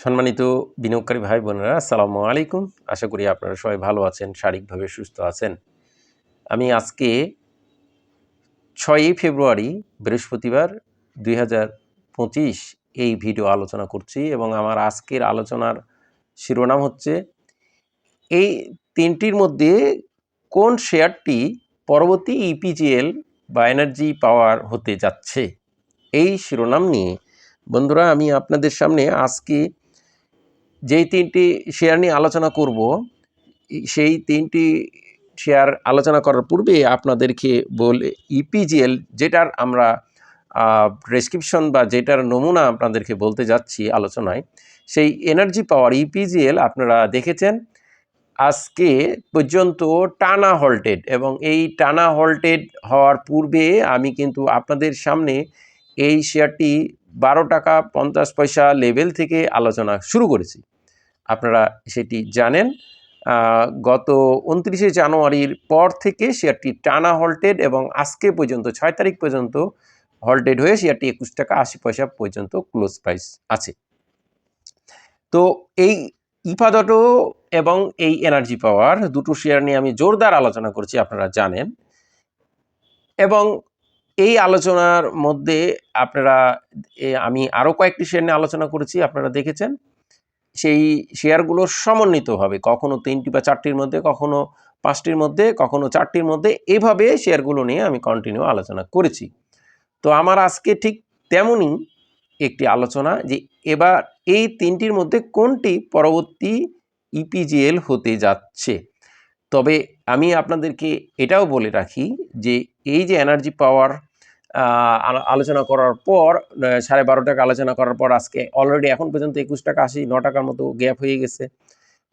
সম্মানিত বিনিয়োগকারী ভাই বোনেরা, আসসালামু আলাইকুম। আশা করি আপনারা সবাই ভালো আছেন, শারীরিকভাবে সুস্থ আছেন। আমি আজকে ছয়ই ফেব্রুয়ারি, বৃহস্পতিবার দুই এই ভিডিও আলোচনা করছি এবং আমার আজকের আলোচনার শিরোনাম হচ্ছে, এই তিনটির মধ্যে কোন শেয়ারটি পরবর্তী ইপিজিএল বা এনার্জি পাওয়ার হতে যাচ্ছে? এই শিরোনাম নিয়ে বন্ধুরা, আমি আপনাদের সামনে আজকে যেই তিনটি শেয়ার নিয়ে আলোচনা করব সেই তিনটি শেয়ার আলোচনা করার পূর্বে আপনাদেরকে বলে ইপিজিএল যেটার আমরা প্রেসক্রিপশন বা যেটার নমুনা আপনাদেরকে বলতে যাচ্ছি আলোচনায়, সেই এনার্জি পাওয়ার ইপিজিএল আপনারা দেখেছেন, আজকে পর্যন্ত টানা হল্টেড এবং এই টানা হল্টেড হওয়ার পূর্বে আমি কিন্তু আপনাদের সামনে এই শেয়ারটি বারো টাকা পঞ্চাশ পয়সা লেভেল থেকে আলোচনা শুরু করেছি। আপনারা সেটি জানেন। গত উনত্রিশে জানুয়ারির পর থেকে শেয়ারটি টানা হল্টেড এবং আজকে পর্যন্ত ছয় তারিখ পর্যন্ত হল্টেড হয়ে শেয়ারটি একুশ টাকা আশি পয়সা পর্যন্ত ক্লোজ প্রাইস আছে। তো এই ইফাদটো এবং এই এনার্জি পাওয়ার দুটো শেয়ার নিয়ে আমি জোরদার আলোচনা করছি, আপনারা জানেন। এবং এই আলোচনার মধ্যে আপনারা আমি আরও কয়েকটি শেয়ার নিয়ে আলোচনা করেছি, আপনারা দেখেছেন। সেই শেয়ারগুলো সমন্বিতভাবে, কখনো তিনটি বা চারটির মধ্যে, কখনো পাঁচটির মধ্যে, কখনো চারটির মধ্যে, এভাবে শেয়ারগুলো নিয়ে আমি কন্টিনিউ আলোচনা করেছি। তো আমার আজকে ঠিক তেমনই একটি আলোচনা যে এবার এই তিনটির মধ্যে কোনটি পরবর্তী ইপিজিএল হতে যাচ্ছে। তবে আমি আপনাদেরকে এটাও বলে রাখি যে এই যে এনার্জি পাওয়ার আলোচনা করার পর সাড়ে বারো টাকা আলোচনা করার পর আজকে অলরেডি এখন পর্যন্ত একুশ টাকা আশি, ন টাকার মতো গ্যাপ হয়ে গেছে।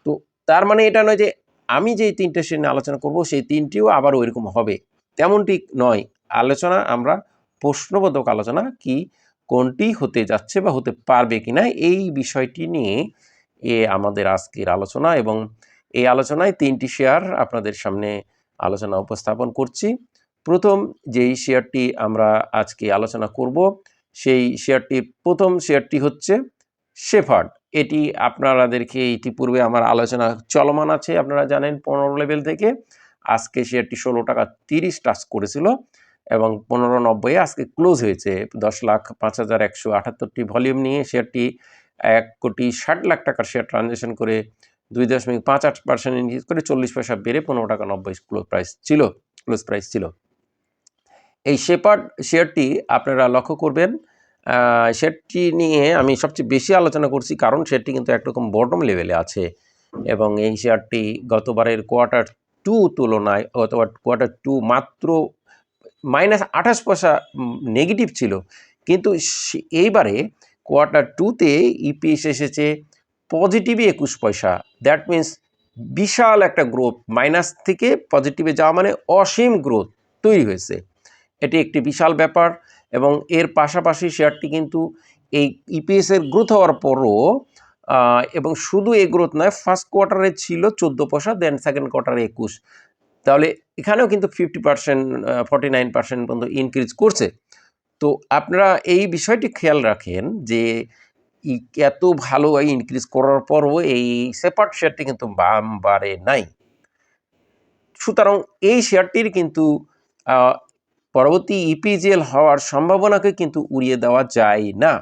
তো তার মানে এটা নয় যে আমি যে তিনটে শ্রেণি আলোচনা করব, সেই তিনটিও আবার ওইরকম হবে। তেমনটি নয়। আলোচনা আমরা প্রশ্নবোধক আলোচনা কি, কোনটি হতে যাচ্ছে বা হতে পারবে কিনা, এই বিষয়টি নিয়ে এ আমাদের আজকের আলোচনা এবং এই আলোচনায় তিনটি শেয়ার আপনাদের সামনে আলোচনা উপস্থাপন করছি। প্রথম যেই শেয়ারটি আমরা আজকে আলোচনা করব, সেই শেয়ারটির প্রথম শেয়ারটি হচ্ছে শেফার্ড। এটি আপনারাদেরকে ইতিপূর্বে আমার আলোচনা চলমান আছে, আপনারা জানেন পনেরো লেভেল থেকে। আজকে শেয়ারটি ষোলো টাকা তিরিশ টাচ করেছিল এবং পনেরো নব্বই আজকে ক্লোজ হয়েছে। দশ লাখ পাঁচ হাজার একশো আটাত্তরটি ভলিউম নিয়ে শেয়ারটি এক কোটি ষাট লাখ টাকার শেয়ার ট্রানজ্যাকশন করে দুই দশমিক পাঁচ আট পার্সেন্ট ইনক্রিজ করে চল্লিশ পয়সা বেড়ে পনেরো টাকা নব্বই ক্লোজ প্রাইস ছিল, ক্লোজ প্রাইস ছিল। এই শেপার্ড শেয়ারটি আপনারা লক্ষ্য করবেন শেয়ারটি নিয়ে আমি সবচেয়ে বেশি আলোচনা করছি কারণ শেয়ারটি কিন্তু একরকম বটম লেভেলে আছে এবং এই শেয়ারটি গতবারের কোয়ার্টার টু তুলনায় অথবা কোয়ার্টার টু মাত্র মাইনাস আঠাশ পয়সা নেগেটিভ ছিল। কিন্তু এইবারে কোয়ার্টার টুতে ইপিএস এসেছে পজিটিভই একুশ পয়সা। দ্যাট মিন্স বিশাল একটা গ্রোথ মাইনাস থেকে পজিটিভে যাওয়া মানে অসীম গ্রোথ তৈরি হয়েছে। এটি একটি বিশাল ব্যাপার এবং এর পাশাপাশি শেয়ারটি কিন্তু এই ইপিএসের গ্রোথ হওয়ার পরও এবং শুধু এই গ্রোথ নয় ফার্স্ট কোয়ার্টারে ছিল চোদ্দ পয়সা দেন সেকেন্ড কোয়ার্টারে একুশ। তাহলে এখানেও কিন্তু fifty percent forty nine percent পর্যন্ত ইনক্রিজ করছে। তো আপনারা এই বিষয়টি খেয়াল রাখেন যে এত ভালো ইনক্রিজ করার পরও এই সেপার্ট শেয়ারটি কিন্তু বাম বাড়ে নাই। সুতরাং এই শেয়ারটির কিন্তু পরবর্তী ইপিজিএল হওয়ার সম্ভাবনাকে কিন্তু উড়িয়ে দেওয়া যায় না।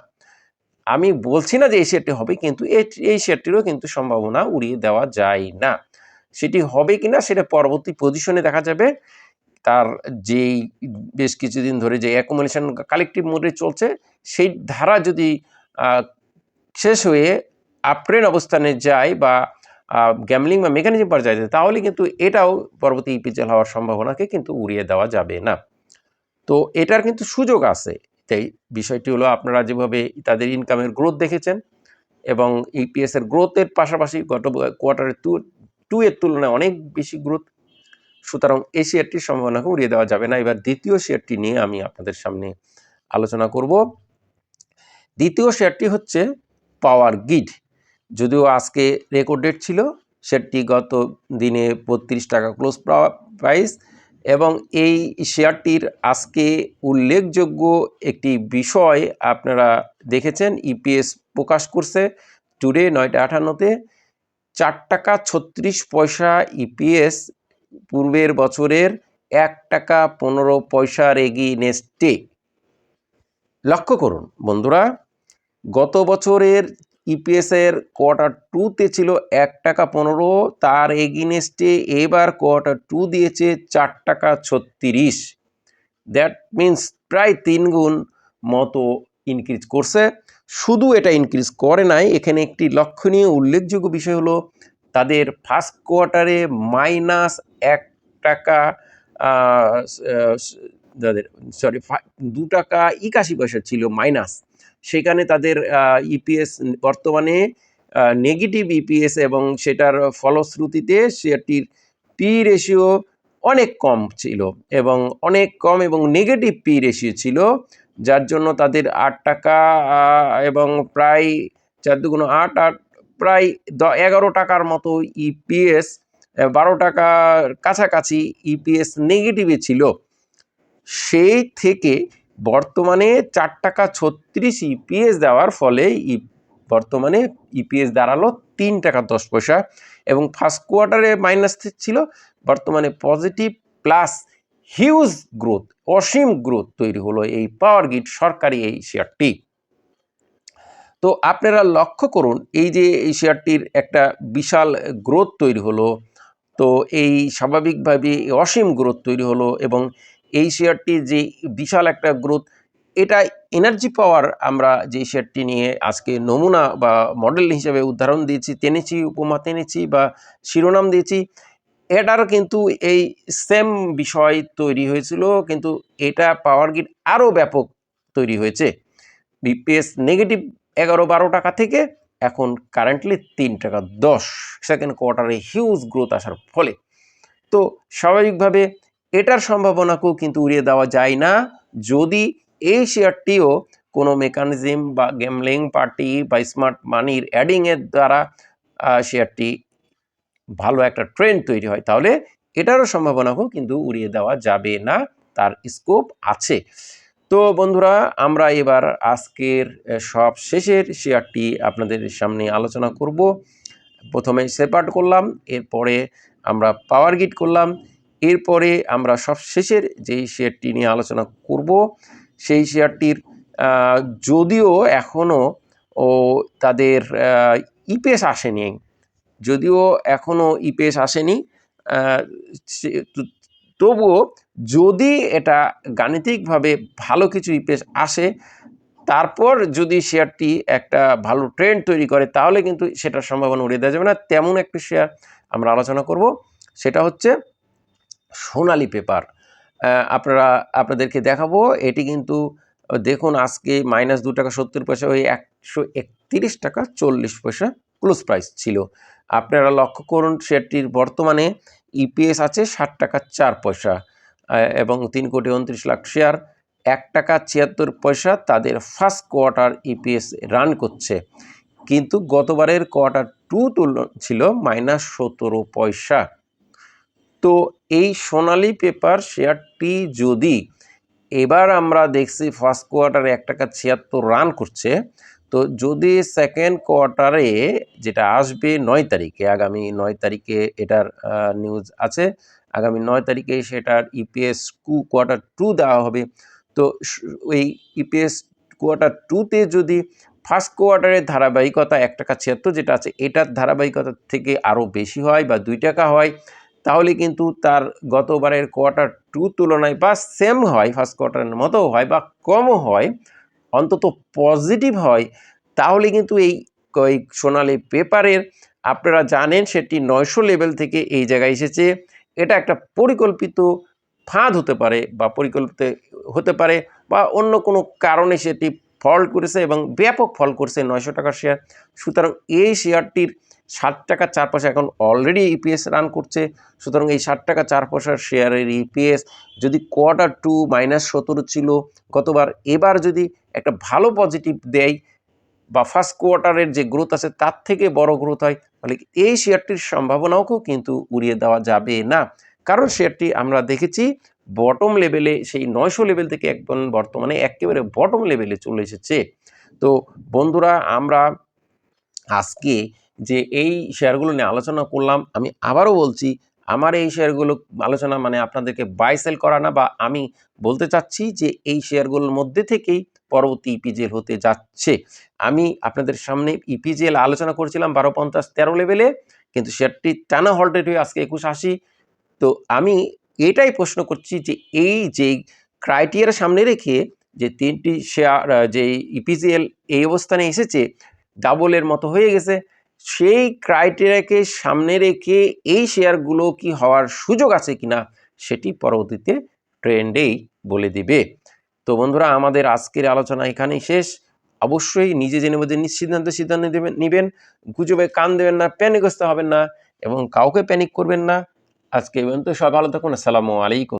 আমি বলছি না যে এই শেয়ারটি হবে, কিন্তু এই শেয়ারটিরও কিন্তু সম্ভাবনা উড়িয়ে দেওয়া যায় না। সেটি হবে কিনা সেটা পরবর্তী পজিশনে দেখা যাবে। তার যেই বেশ কিছুদিন ধরে যে অ্যাকোমোডেশন কালেকটিভ মোডে চলছে, সেই ধারা যদি শেষ হয়ে আপ্রেন অবস্থানে যায় বা গ্যামলিং বা মেকানিজম পার যায়, তাহলে কিন্তু এটাও পরবর্তী ইপিজেল হওয়ার সম্ভাবনাকে কিন্তু উড়িয়ে দেওয়া যাবে না। তো এটার কিন্তু সুযোগ আছে। তাই বিষয়টি হলো আপনারা যেভাবে তাদের ইনকামের গ্রোথ দেখেছেন এবং ইপিএস এর গ্রোথের পাশাপাশি গত কোয়ার্টারে টু টু এর তুলনায় অনেক বেশি গ্রোথ সুতরাং এই শেয়ারটির সম্ভাবনাকে উড়িয়ে দেওয়া যাবে না। এবার দ্বিতীয় শেয়ারটি নিয়ে আমি আপনাদের সামনে আলোচনা করব। দ্বিতীয় শেয়ারটি হচ্ছে পাওয়ার গিড যদিও আজকে রেকর্ড ডেট ছিল শেয়ারটি গত দিনে বত্রিশ টাকা ক্লোজ প্রাইস এবং এই শেয়ারটির আজকে উল্লেখযোগ্য একটি বিষয় আপনারা দেখেছেন ইপিএস প্রকাশ করছে। টুডে নয়টা আটান্নতে চার টাকা ছত্রিশ পয়সা ইপিএস পূর্বের বছরের এক টাকা পনেরো পয়সার এগিনেস্টে লক্ষ্য করুন বন্ধুরা, গত বছরের ইপিএস এর কোয়ার্টার টুতে ছিল এক টাকা পনেরো, তার এগিনেস্টে এবার কোয়ার্টার টু দিয়েছে চার টাকা ছত্রিশ। দ্যাট মিন্স প্রায় তিন গুণ মতো ইনক্রিজ করছে। শুধু এটা ইনক্রিজ করে নাই, এখানে একটি লক্ষণীয় উল্লেখযোগ্য বিষয় হলো তাদের ফার্স্ট কোয়ার্টারে মাইনাস এক টাকা যাদের সরি দু টাকা একাশি পয়সা ছিল মাইনাস সেখানে তাদের ইপিএস বর্তমানে নেগেটিভ ইপিএস এবং সেটার ফলশ্রুতিতে শেয়ারটির পি রেশিও অনেক কম ছিল এবং অনেক কম এবং নেগেটিভ পি রেশিও ছিল, যার জন্য তাদের আট টাকা এবং প্রায় চার দুগুণ আট আট প্রায় দ, এগারো টাকার মতো ইপিএস বারো টাকার কাছাকাছি ইপিএস নেগেটিভে ছিল। সেই থেকে বর্তমানে চার টাকা ছত্রিশ ইপিএস দেওয়ার ফলে ই, বর্তমানে ইপিএস দাঁড়াল তিন টাকা দশ পয়সা এবং ফার্স্ট কোয়ার্টারে মাইনাস ছিল। বর্তমানে পজিটিভ প্লাস হিউজ গ্রোথ অসীম গ্রোথ তৈরি হলো এই পাওয়ার গ্রিড সরকারি এই শেয়ারটি তো আপনারা লক্ষ্য করুন, এই যে এই শেয়ারটির একটা বিশাল গ্রোথ তৈরি হলো, তো এই স্বাভাবিকভাবে অসীম গ্রোথ তৈরি হলো এবং এই শেয়ারটির যে বিশাল একটা গ্রোথ এটা এনার্জি পাওয়ার আমরা যে শেয়ারটি নিয়ে আজকে নমুনা বা মডেল হিসেবে উদাহরণ দিয়েছি, টেনেছি, উপমা টেনেছি বা শিরোনাম দিয়েছি এটার কিন্তু এই সেম বিষয় তৈরি হয়েছিল, কিন্তু এটা পাওয়ার গ্রিড আরও ব্যাপক তৈরি হয়েছে। বিপিএস নেগেটিভ এগারো বারো টাকা থেকে এখন কারেন্টলি তিন টাকা দশ। সেকেন্ড কোয়ার্টারে হিউজ গ্রোথ আসার ফলে। তো স্বাভাবিকভাবে এটার সম্ভাবনাকেও কিন্তু উড়িয়ে দেওয়া যায় না। যদি এই শেয়ারটিও কোনো মেকানিজম বা গেমলিং পার্টি বা স্মার্ট মানির অ্যাডিংয়ের দ্বারা শেয়ারটি ভালো একটা ট্রেন্ড তৈরি হয়, তাহলে এটারও সম্ভাবনাকেও কিন্তু উড়িয়ে দেওয়া যাবে না, তার স্কোপ আছে। তো বন্ধুরা, আমরা এবার আজকের সব শেষের শেয়ারটি আপনাদের সামনে আলোচনা করব। প্রথমে সেপার্ট করলাম, এরপরে আমরা পাওয়ার গিট করলাম এরপরে আমরা সব শেষের যেই শেয়ারটি নিয়ে আলোচনা করব, সেই শেয়ারটির যদিও এখনও ও তাদের ইপিএস আসেনি। যদিও এখনও ইপিএস আসেনি তবুও যদি এটা গাণিতিকভাবে ভালো কিছু ইপিএস আসে, তারপর যদি শেয়ারটি একটা ভালো ট্রেন্ড তৈরি করে, তাহলে কিন্তু সেটার সম্ভাবনা উড়িয়ে দেওয়া যাবে না। তেমন একটি শেয়ার আমরা আলোচনা করব, সেটা হচ্ছে সোনালী পেপার। আপনারা, আপনাদেরকে দেখাবো, এটি কিন্তু, দেখুন আজকে মাইনাস দু টাকা সত্তর পয়সা ওই একশো একত্রিশ টাকা চল্লিশ পয়সা ক্লোজ প্রাইস ছিল। আপনারা লক্ষ্য করুন, শেয়ারটির বর্তমানে ইপিএস আছে ষাট টাকা চার পয়সা এবং তিন কোটি উনত্রিশ লাখ শেয়ার, এক টাকা ছিয়াত্তর পয়সা তাদের ফার্স্ট কোয়ার্টার ইপিএস রান করছে। কিন্তু গতবারের কোয়ার্টার টু তুল ছিল মাইনাস সতেরো পয়সা। তো এই সোনালি পেপার শেয়ারটি যদি এবার আমরা দেখছি ফার্স্ট কোয়ার্টারে এক টাকা ছিয়াত্তর রান করছে, তো যদি সেকেন্ড কোয়ার্টারে যেটা আসবে নয় তারিখে, আগামী নয় তারিখে এটার নিউজ আছে, আগামী নয় তারিখে সেটার ইপিএস টু কোয়ার্টার টু দেওয়া হবে। তো ওই ইপিএস কোয়ার্টার টুতে যদি ফার্স্ট কোয়ার্টারের ধারাবাহিকতা এক টাকা ছিয়াত্তর যেটা আছে, এটার ধারাবাহিকতা থেকে আরও বেশি হয় বা দুই টাকা হয় তাহলে কিন্তু তার গতবারের কোয়ার্টার টু তুলনায় বা সেম হয় ফার্স্ট কোয়ার্টারের মতো হয় বা কমও হয়, অন্তত পজিটিভ হয়, তাহলে কিন্তু এই সোনালি পেপারের আপনারা জানেন সেটি নয়শো লেভেল থেকে এই জায়গায় এসেছে। এটা একটা পরিকল্পিত ফাঁদ হতে পারে বা পরিকল্পিত হতে পারে বা অন্য কোনো কারণে সেটি ফল করেছে এবং ব্যাপক ফল করছে নয়শো টাকার শেয়ার সুতরাং এই শেয়ারটির ষাট টাকা চার পয়সা এখন অলরেডি ইপিএস রান করছে। সুতরাং এই ষাট টাকা চার পয়সার শেয়ারের ইপিএস যদি কোয়ার্টার টু মাইনাস সতেরো ছিল, গতবার এবার যদি একটা ভালো পজিটিভ দেয় বা ফার্স্ট কোয়ার্টারের যে গ্রোথ আছে তার থেকে বড় গ্রোথ হয়, তাহলে এই শেয়ারটির সম্ভাবনাকেও কিন্তু উড়িয়ে দেওয়া যাবে না। কারণ শেয়ারটি আমরা দেখেছি বটম লেভেলে সেই নয়শো লেভেল থেকে একদম বর্তমানে একেবারে বটম লেভেলে চলে এসেছে। তো বন্ধুরা, আমরা আজকে যে এই শেয়ারগুলো নিয়ে আলোচনা করলাম, আমি আবারও বলছি, আমার এই শেয়ারগুলো আলোচনা মানে আপনাদেরকে বাই সেল করা না বা আমি বলতে চাচ্ছি যে এই শেয়ারগুলোর মধ্যে থেকেই পরবর্তী ইপিজেল হতে যাচ্ছে। আমি আপনাদের সামনে ইপিজেল আলোচনা করছিলাম বারো, পঞ্চাশ, তেরো লেভেলে কিন্তু শেয়ারটি টানা হল্টেড হয়ে আজকে একুশ, আশি। তো আমি এটাই প্রশ্ন করছি যে এই যে ক্রাইটেরিয়া সামনে রেখে যে তিনটি শেয়ার যে ইপিজিএল এই অবস্থানে এসেছে ডাবলের মতো হয়ে গেছে সেই ক্রাইটেরিয়াকে সামনে রেখে এই শেয়ারগুলো কি হওয়ার সুযোগ আছে কিনা সেটি পরবর্তীতে ট্রেন্ডেই বলে দিবে। তো বন্ধুরা, আমাদের আজকের আলোচনা এখানেই শেষ। অবশ্যই নিজে জেনে বুঝে নিশ্চিন্তান্ত সিদ্ধান্ত দেবেন নেবেন গুজবে কান দেবেন না প্যানিকস্ত হবেন না এবং কাউকে প্যানিক করবেন না। আজকে পর্যন্ত সবাই ভালো থাকুন। আসসালামু আলাইকুম।